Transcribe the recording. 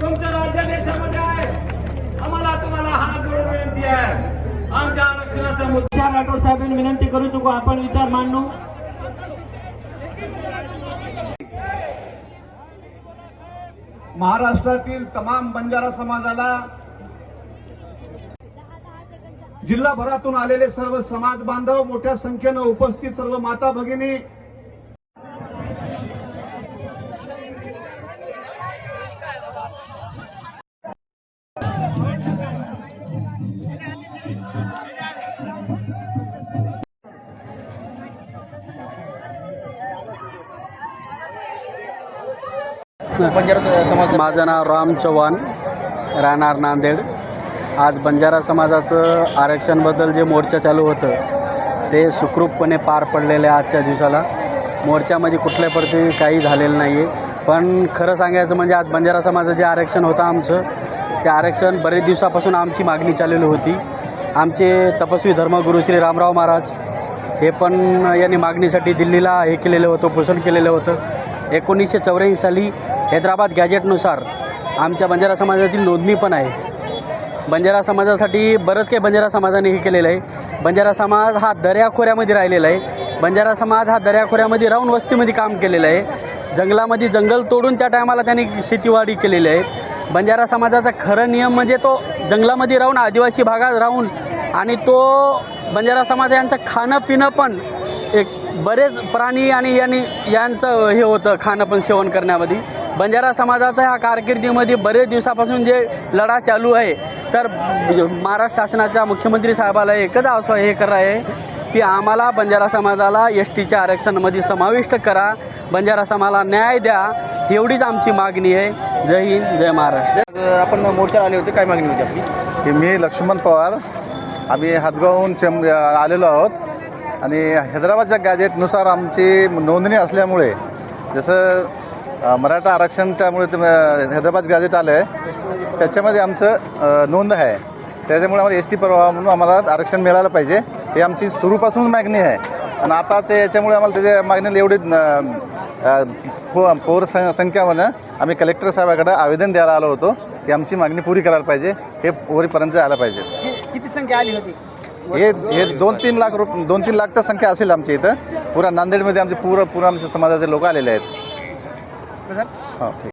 तुमच्या राज्याध्यक्षामध्ये आहे आम्हाला तुम्हाला हात जोडून विनंती आहे. आमच्या आरक्षणाचा मुद्दा राठोड साहेबांनी विनंती करू चुको आपण विचार मांडू. महाराष्ट्रातील तमाम बंजारा समाजाला जिल्हाभरातून आलेले सर्व समाज बांधव मोठ्या संख्येनं उपस्थित सर्व माता भगिनी माझं नाव राम चव्हाण राहणार नांदेड. आज बंजारा समाजाचं आरक्षणबद्दल जे मोर्चा चालू होतं ते सुखरूपपणे पार पडलेलं आहे आजच्या दिवसाला. मोर्चामध्ये कुठल्या प्रति काही झालेलं नाही आहे पण खरं सांगायचं म्हणजे आज बंजारा समाजाचं जे आरक्षण होतं आमचं ते आरक्षण बरेच दिवसापासून आमची मागणी चाललेली होती. आमचे तपस्वी धर्मगुरू श्री रामराव महाराज हे पण यांनी मागणीसाठी दिल्लीला हे केलेलं होतं पोषण केलेलं होतं. एकोणीसशे चौऱ्याऐंशी साली हैदराबाद गॅजेटनुसार आमच्या बंजारा समाजातील नोंदणी पण आहे. बंजारा समाजासाठी बरंच काही बंजारा समाजाने हे केलेलं आहे. बंजारा समाज हा दऱ्याखोऱ्यामध्ये राहिलेला आहे. बंजारा समाज हा दर्याखोऱ्यामध्ये राहून वस्तीमध्ये काम केलेलं आहे. जंगलामध्ये जंगल तोडून त्या टायमाला त्यांनी शेतीवाडी केलेली आहे. बंजारा समाजाचा खरं नियम म्हणजे तो जंगलामध्ये राहून आदिवासी भागात राहून आणि तो बंजारा समाज यांचं खाणं पिणं पण एक बरेच प्राणी आणि यांनी यांचं हे होतं खाणं पण सेवन करण्यामध्ये. बंजारा समाजाचा ह्या कारकिर्दीमध्ये बरेच दिवसापासून जे लढा चालू आहे तर महाराष्ट्र शासनाच्या मुख्यमंत्री साहेबाला एकच आश्वा हे कर आहे की आम्हाला बंजारा समाजाला एस टीच्या आरक्षणामध्ये समाविष्ट करा. बंजारा समाजाला न्याय द्या. एवढीच आमची मागणी आहे. जय हिंद जय महाराष्ट्र. आपण मोर्चा आले होते. काय मागणी होती आपली? की मी लक्ष्मण पवार. आम्ही हातगावहून चेम आलेलो आहोत. आणि हैदराबादच्या गॅजेटनुसार आमची नोंदणी असल्यामुळे जसं मराठा आरक्षणच्यामुळे हैदराबाद गॅजेट आलं आहे त्याच्यामध्ये आमचं नोंद आहे. त्याच्यामुळे आम्हाला एस टी परवा म्हणून आम्हाला आरक्षण मिळालं पाहिजे. ही आमची सुरूपासून मागणी आहे. आणि आताच याच्यामुळे आम्हाला त्याच्या मागणीला एवढी पो पौर सं संख्यामध्ये आम्ही कलेक्टर साहेबाकडे आवेदन द्यायला आलो होतो की आमची मागणी पुरी करायला पाहिजे हे वरीपर्यंत आलं पाहिजे. किती संख्या आली होती? हे हे दोन तीन लाख रुप दोन तीन लाख तर संख्या असेल आमच्या इथं. पुरा नांदेडमध्ये आमचे पुरं पुरं आमच्या समाजाचे लोक आलेले आहेत. हो ठीक.